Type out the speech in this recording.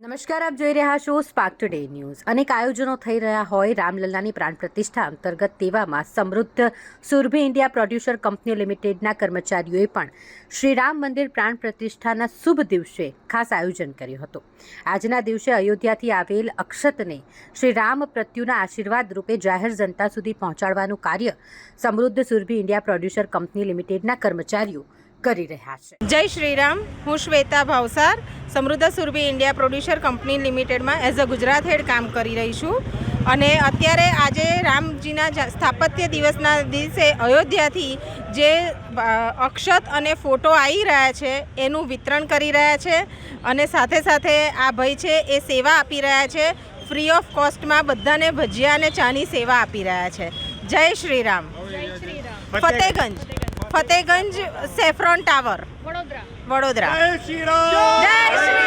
નમસ્કાર, આપ જોઈ રહ્યા છો સ્પાર્ક ટુડે ન્યૂઝ અનેક આયોજનો થઈ રહ્યા હોય. રામલલ્લાની પ્રાણ પ્રતિષ્ઠા અંતર્ગત તેવામાં Samruddh Surabhi India producer company લિમિટેડના કર્મચારીઓએ પણ શ્રી રામ મંદિર પ્રાણ પ્રતિષ્ઠાના શુભ દિવસે ખાસ આયોજન કર્યું હતું. આજના દિવસે અયોધ્યાથી આવેલ અક્ષતને શ્રી રામ પ્રત્યુના આશીર્વાદ રૂપે જાહેર જનતા સુધી પહોંચાડવાનું કાર્ય Samruddh Surabhi India producer company લિમિટેડના કર્મચારીઓ કરી રહ્યા છે. જય શ્રીરામ હું Shweta Bhavsar Samruddh Surabhi India producer company લિમિટેડમાં as a Gujarat head કામ કરી રહી છું. અને અત્યારે આજે રામજીના સ્થાપત્ય દિવસના દિવસે અયોધ્યાથી જે અક્ષત અને ફોટો આવી રહ્યા છે એનું વિતરણ કરી રહ્યા છે. અને સાથે સાથે આ ભાઈ છે એ સેવા આપી રહ્યા છે. ફ્રી ઓફ કોસ્ટમાં બધાને ભજીયા અને ચાની સેવા આપી રહ્યા છે. જય Shri Ram Fatehganj. Fatehganj Saffron Tower. Vadodara. Vadodara. જય શ્રી